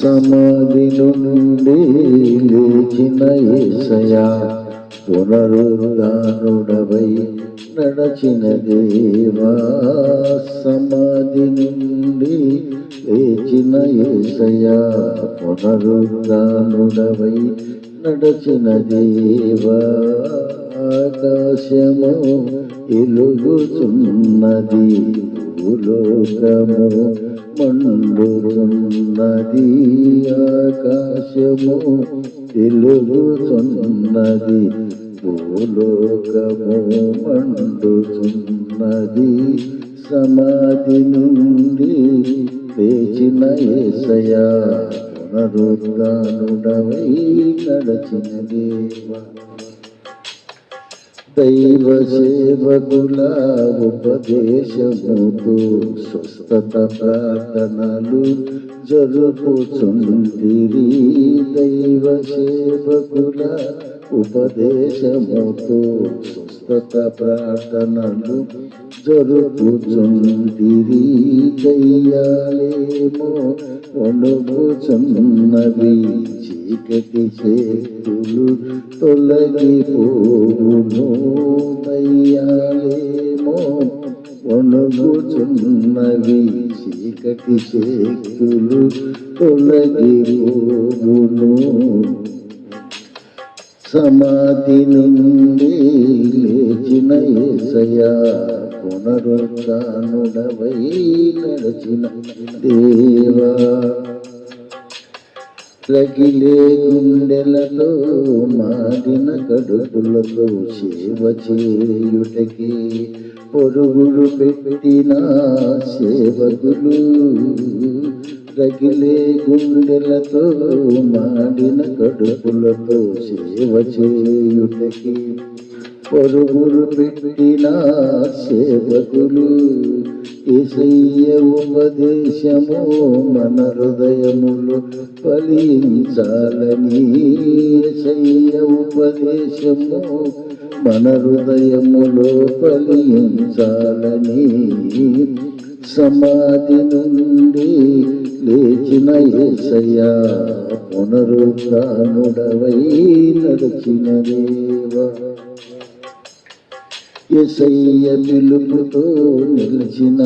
సమాధి నుండి లేచిన ఏసయా పునరుద్ధానుడవై నడచిన దేవా సమాధి నుండి లేచిన ఏసయా పునరుద్ధానుడవై నడచిన దేవా ఆకాశము ఎలుగుచున్నది భూలోకము మండుచున్నది ఆకాశము తెలుగుతున్నది భూలోకము మండుచున్నది సమాధి నుండి లేచిన ఏసయా పునరుద్ధానుడవై నడచిన దేవా దైవ సేవకుల ఉపదేశముతో స్వస్థత ప్రార్థనలు జరుపుచుండిరి దైవ సేవకుల ఉపదేశముతో స్వస్థత ప్రార్థనలు జరుపుచుండిరి దయ్యాలేమో వణుకుచున్నవి. ఇకటి చేతులు తొలగిపోను దయ్యాలేమో వణుకుచున్నవి చీకటి చేతులు తొలగిపోను సమాధి నుండి లేచిన ఏసయా పునరుద్ధానుడవై నడచిన దేవా. రగిలే గుండెలతో మాడిన కడుపులతో సేవ చేయుటకి పొరుగుడు పెట్టిన సేవకులు. రగిలే గుండెలతో మాడిన కడుపులతో సేవ చేయుటకి పరుగులు పెట్టిన సేవకులు ఏసయ్య ఉపదేశము మన హృదయములు ఫలించాలని. ఏసయ్య ఉపదేశము మన హృదయములో ఫలించాలని. సమాధి నుండి లేచిన ఏసయ్య పునరుద్ధానుడవై నడిచిన దేవా. ఎసయ్య పిలుపుతో నిలిచిన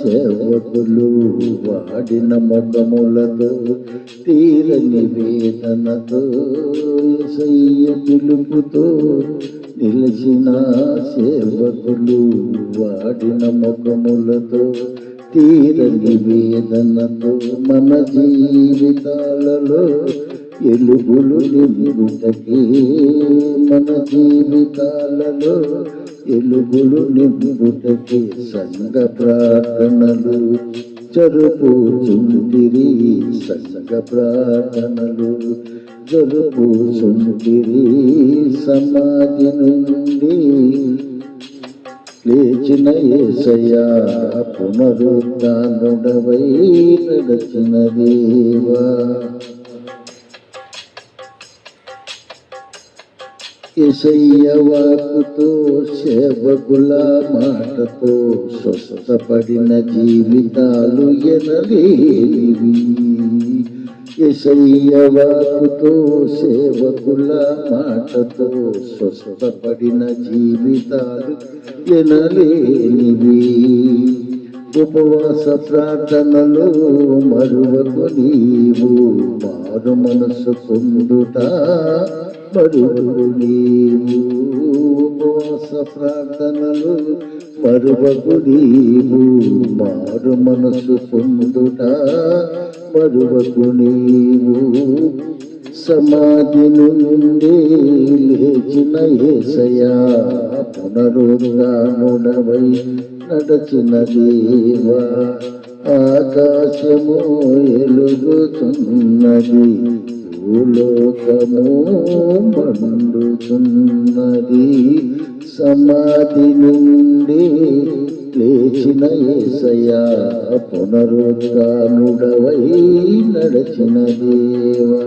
సేవకులు వాడిన ముఖములతో తీరని వేదనతో ఎసయ్య పిలుపుతో నిలిచిన సేవకులు వాడిన ముఖములతో తీరని వేదనతో మన జీవితాలలో ఎలుగులు నిలుగుటకే మన జీవితాలలో ఎలుగులు నింపుటకి సంఘ ప్రార్థనలు జరుపుచుంటిరి సంఘ ప్రార్థనలు జరుపుచుంటిరి సమాధి నుండి లేచిన ఏసయా పునరుద్ధానుడవై నడచిన దేవా. ఎసయ్య వాకుతో సేవకుల మాటతో స్వస్థపడిన జీవితాలు ఎనలేనివి. ఎసయ్య వాకుతో సేవకుల మాటతో స్వస్థపడిన జీవితాలు ఎనలేనివి. ఉపవాస ప్రార్థనలు మరువకు నీవు మారు మనసు పొందుట మరువకు నీవు. ఉపవాస ప్రార్థనలు మరువకు నీవు మారు మనసు పొందుట మరువకు నీవు. సమాధి నుండి లేచిన ఏసయా పునరుద్ధానుడవై నడచిన దేవా ఆకాశము ఎలుగుతున్నది భూలోకము మండుతున్నది. సమాధి నుండి లేచిన ఏసయా పునరుద్ధానుడవై నడచిన దేవా.